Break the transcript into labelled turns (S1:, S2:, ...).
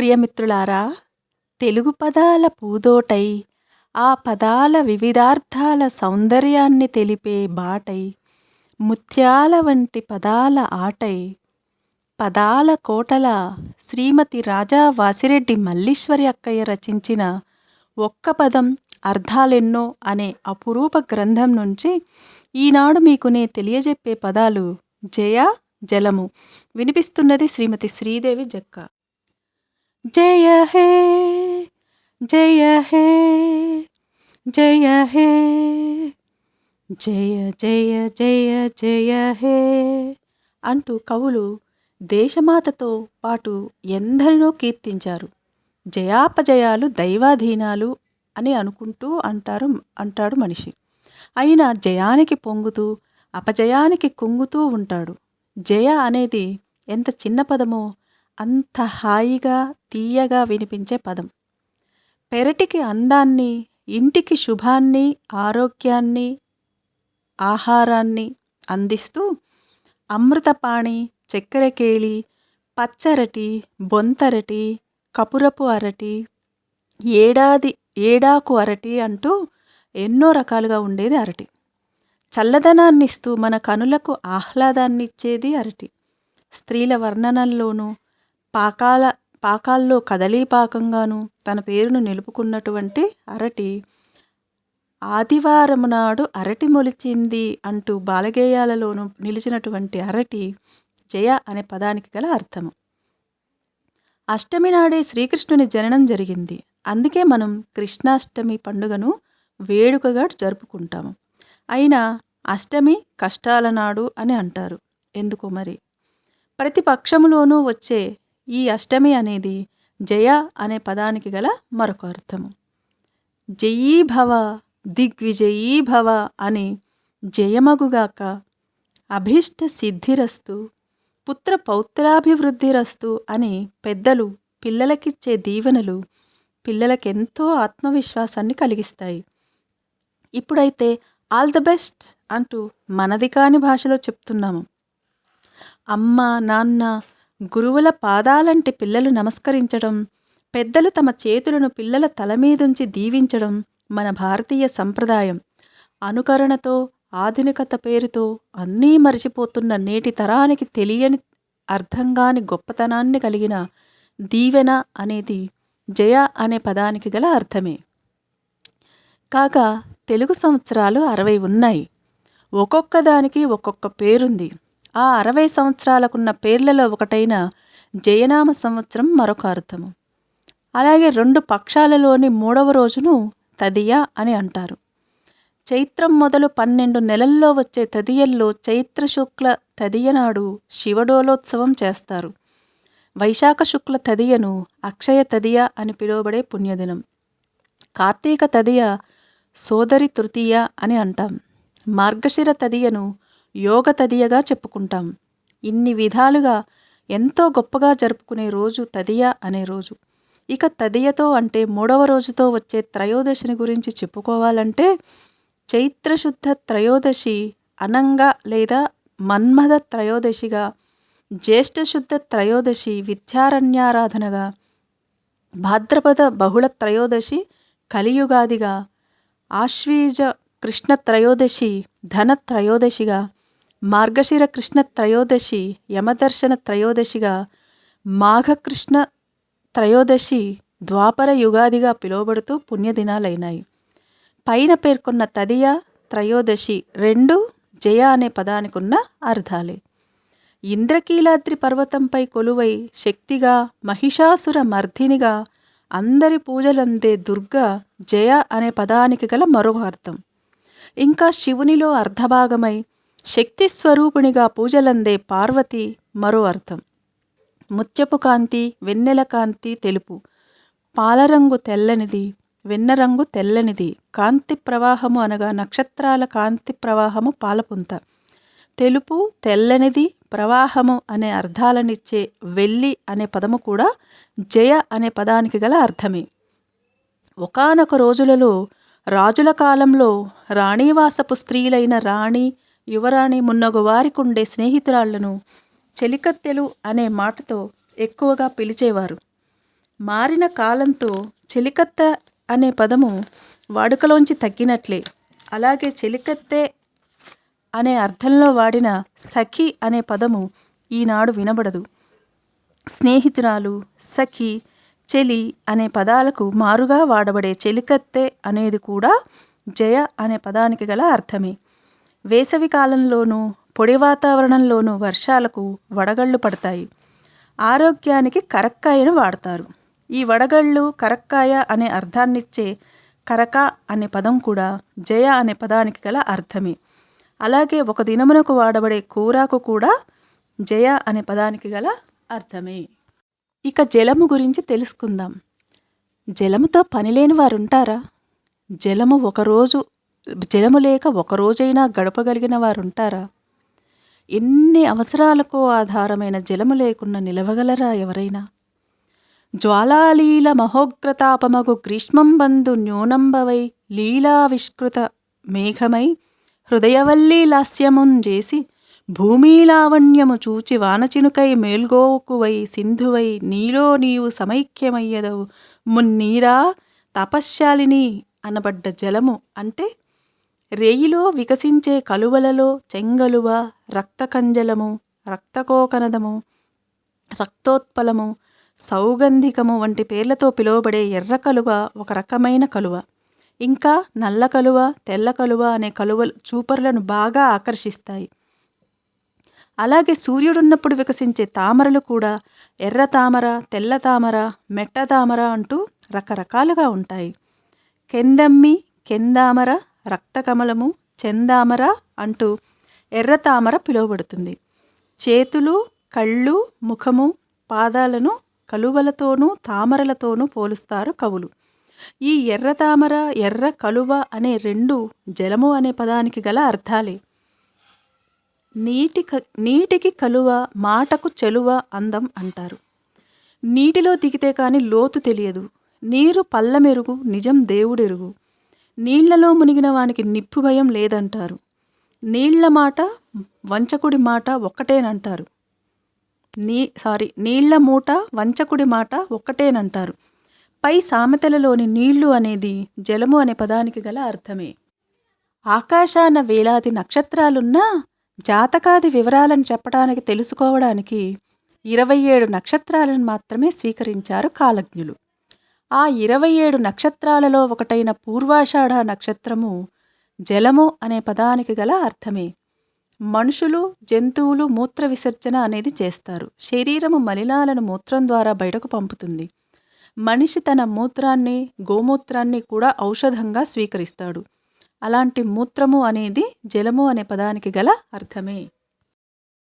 S1: ప్రియమిత్రులారా తెలుగు పదాల పూదోటై ఆ పదాల వివిధార్థాల సౌందర్యాన్ని తెలిపే బాటై ముత్యాల వంటి పదాల ఆటై పదాల కోటల శ్రీమతి రాజా వాసిరెడ్డి మల్లీశ్వరి అక్కయ్య రచించిన ఒక్క పదం అర్థాలెన్నో అనే అపురూప గ్రంథం నుంచి ఈనాడు మీకు నే తెలియజెప్పే పదాలు జయ జలము. వినిపిస్తున్నది శ్రీమతి శ్రీదేవి జక్క. జయ హే జయ హే జయ హే జయ జయ జయ జయ హే అంటూ కవులు దేశమాతతో పాటు ఎందరినో కీర్తించారు. జయాపజయాలు దైవాధీనాలు అని అనుకుంటూ అంటారు అంటాడు మనిషి. అయినా జయానికి పొంగుతూ అపజయానికి కుంగుతూ ఉంటాడు. జయ అనేది ఎంత చిన్న పదమో అంత హాయిగా తీయగా వినిపించే పదం. పెరటికి అందాన్ని ఇంటికి శుభాన్ని ఆరోగ్యాన్ని ఆహారాన్ని అందిస్తూ అమృతపాణి చక్కెరకేళి పచ్చరటి బొంతరటి కపురపు అరటి ఏడాది ఏడాకు అరటి అంటూ ఎన్నో రకాలుగా ఉండేది అరటి. చల్లదనాన్ని ఇస్తూ మన కనులకు ఆహ్లాదాన్ని ఇచ్చేది అరటి. స్త్రీల వర్ణనల్లోనూ పాకాల పాకాల్లో కదలీపాకంగాను తన పేరును నిలుపుకున్నటువంటి అరటి ఆదివారం నాడు అరటి మొలిచింది అంటూ బాలగేయాలలోనూ నిలిచినటువంటి అరటి జయ అనే పదానికి గల అర్థము. అష్టమి నాడే శ్రీకృష్ణుని జననం జరిగింది. అందుకే మనం కృష్ణాష్టమి పండుగను వేడుకగా జరుపుకుంటాము. అయినా అష్టమి కష్టాల నాడు అని అంటారు. ఎందుకో మరి? ప్రతి పక్షములోనూ వచ్చే ఈ అష్టమి అనేది జయ అనే పదానికి గల మరొక అర్థము. జయీభవ దిగ్విజయీభవ అని జయమగుగాక అభీష్ట సిద్ధిరస్తు పుత్ర పౌత్రాభివృద్ధిరస్తు అని పెద్దలు పిల్లలకిచ్చే దీవెనలు పిల్లలకెంతో ఆత్మవిశ్వాసాన్ని కలిగిస్తాయి. ఇప్పుడైతే ఆల్ ద బెస్ట్ అంటూ మనది కాని భాషలో చెప్తున్నాము. అమ్మ నాన్న గురువుల పాదాలంటి పిల్లలు నమస్కరించడం పెద్దలు తమ చేతులను పిల్లల తల మీదుంచి దీవించడం మన భారతీయ సంప్రదాయం. అనుకరణతో ఆధునికత పేరుతో అన్నీ మరిచిపోతున్న నేటి తరానికి తెలియని అర్థంగాని గొప్పతనాన్ని కలిగిన దీవెన అనేది జయ అనే పదానికి గల అర్థమే. కాక తెలుగు సంవత్సరాలు అరవై ఉన్నాయి. ఒక్కొక్క దానికి ఒక్కొక్క పేరుంది. ఆ అరవై సంవత్సరాలకున్న పేర్లలో ఒకటైన జయనామ సంవత్సరం మరొక అర్థము. అలాగే రెండు పక్షాలలోని మూడవ రోజును తదియ అని అంటారు. చైత్రం మొదలు పన్నెండు నెలల్లో వచ్చే తదియల్లో చైత్ర శుక్ల తదియ నాడు శివడోలోత్సవం చేస్తారు. వైశాఖ శుక్ల తదియను అక్షయ తదియ అని పిలువబడే పుణ్యదినం. కార్తీక తదియ సోదరి తృతీయ అని అంటాం. మార్గశిర తదియను యోగ తదియగా చెప్పుకుంటాం. ఇన్ని విధాలుగా ఎంతో గొప్పగా జరుపుకునే రోజు తదియ అనే రోజు. ఇక తదియతో అంటే మూడవ రోజుతో వచ్చే త్రయోదశిని గురించి చెప్పుకోవాలంటే చైత్రశుద్ధ త్రయోదశి అనంగా లేదా మన్మథ త్రయోదశిగా జ్యేష్ఠశుద్ధ త్రయోదశి విద్యారణ్యారాధనగా భాద్రపద బహుళ త్రయోదశి కలియుగాదిగా ఆశ్వీజ కృష్ణ త్రయోదశి ధన త్రయోదశిగా మార్గశిర కృష్ణ త్రయోదశి యమదర్శన త్రయోదశిగా మాఘకృష్ణ త్రయోదశి ద్వాపర యుగాదిగా పిలువబడుతూ పుణ్యదినాలైనాయి. పైన పేర్కొన్న తదియ త్రయోదశి రెండు జయ అనే పదానికున్న అర్థాలే ఇంద్రకీలాద్రి పర్వతంపై కొలువై శక్తిగా మహిషాసుర మర్ధినిగా అందరి పూజలందే దుర్గ జయ అనే పదానికి గల మరో అర్థం. ఇంకా శివునిలో అర్ధభాగమై శక్తి స్వరూపిణిగా పూజలందే పార్వతి మరో అర్థం. ముత్యపు కాంతి వెన్నెల కాంతి తెలుపు. పాలరంగు తెల్లనిది వెన్నరంగు తెల్లనిది. కాంతి ప్రవాహము అనగా నక్షత్రాల కాంతి ప్రవాహము పాలపుంత. తెలుపు తెల్లనిది ప్రవాహము అనే అర్థాలనిచ్చే వెల్లి అనే పదము కూడా జయ అనే పదానికి గల అర్థమే. ఒకానొక రోజులలో రాజుల కాలంలో రాణివాసపు స్త్రీలైన రాణి యువరాణి మున్నగు వారికుండే స్నేహితురాళ్ళను చెలికత్తెలు అనే మాటతో ఎక్కువగా పిలిచేవారు. మారిన కాలంతో చెలికత్త అనే పదము వాడుకలోంచి తగ్గినట్లే. అలాగే చెలికత్తె అనే అర్థంలో వాడిన సఖి అనే పదము ఈనాడు వినబడదు. స్నేహితురాలు సఖి చెలి అనే పదాలకు మారుగా వాడబడే చెలికత్తె అనేది కూడా జయ అనే పదానికి గల అర్థమే. వేసవి కాలంలోనూ పొడి వాతావరణంలోనూ వర్షాలకు వడగళ్ళు పడతాయి. ఆరోగ్యానికి కరక్కాయను వాడతారు. ఈ వడగళ్ళు కరక్కాయ అనే అర్థాన్నిచ్చే కరక అనే పదం కూడా జయ అనే పదానికి గల అర్థమే. అలాగే ఒక దినమునకు వాడబడే కూరాకు కూడా జయ అనే పదానికి గల అర్థమే. ఇక జలము గురించి తెలుసుకుందాం. జలముతో పనిలేని వారు ఉంటారా జలము ఒకరోజు జలము లేక ఒకరోజైనా గడపగలిగిన వారు ఉంటారా ఎన్ని అవసరాలకు ఆధారమైన జలము లేకుండా నిలవగలరా ఎవరైనా? జ్వాలాలీల మహోగ్రతాపమగు గ్రీష్మం బంధు న్యూనంబవై లీలావిష్కృత మేఘమై హృదయవల్లీ లాస్యమున్ చేసి లావణ్యము చూచి వానచినుకై మేల్గోకువై సింధువై నీలో నీవు సమైక్యమయ్యదవు. మున్నీరా తపశ్శాలిని అనబడ్డ జలము అంటే రేయిలో వికసించే కలువలలో చెంగలువ రక్తకంజలము రక్తకోకనదము రక్తోత్పలము సౌగంధికము వంటి పేర్లతో పిలువబడే ఎర్ర కలువ ఒక రకమైన కలువ. ఇంకా నల్ల కలువ తెల్ల కలువ అనే కలువలు చూపరులను బాగా ఆకర్షిస్తాయి. అలాగే సూర్యుడున్నప్పుడు వికసించే తామరలు కూడా ఎర్ర తామర తెల్ల తామర మెట్ట తామర అంటూ రకరకాలుగా ఉంటాయి. కెందమ్మి కెందామర రక్తకమలము చందామర అంటూ ఎర్ర తామర పిలువబడుతుంది. చేతులు కళ్ళు ముఖము పాదాలను కలువలతోనూ తామరలతోనూ పోలుస్తారు కవులు. ఈ ఎర్ర తామర ఎర్ర కలువ అనే రెండు జలము అనే పదానికి గల అర్థాలే. నీటి క నీటికి కలువ మాటకు చెలువ అందం అంటారు. నీటిలో దిగితే కానీ లోతు తెలియదు. నీరు పల్లమెరుగు నిజం దేవుడెరుగు. నీళ్ళలో మునిగిన వానికి నిప్పు భయం లేదంటారు. నీళ్ళ మాట వంచకుడి మాట ఒక్కటేనంటారు. నీ సారీ నీళ్ళ మూట వంచకుడి మాట ఒక్కటేనంటారు. పై సామెతలలోని నీళ్ళు అనేది జలము అనే పదానికి గల అర్థమే. ఆకాశాన వేలాది నక్షత్రాలున్నా జాతకాది వివరాలను చెప్పడానికి తెలుసుకోవడానికి ఇరవై ఏడు నక్షత్రాలను మాత్రమే స్వీకరించారు కాలజ్ఞులు. ఆ ఇరవై ఏడు నక్షత్రాలలో ఒకటైన పూర్వాషాఢ నక్షత్రము జలము అనే పదానికి గల అర్థమే. మనుషులు జంతువులు మూత్ర విసర్జన అనేది చేస్తారు. శరీరము మలినాలను మూత్రం ద్వారా బయటకు పంపుతుంది. మనిషి తన మూత్రాన్ని గోమూత్రాన్ని కూడా ఔషధంగా స్వీకరిస్తాడు. అలాంటి మూత్రము అనేది జలము అనే పదానికి గల అర్థమే.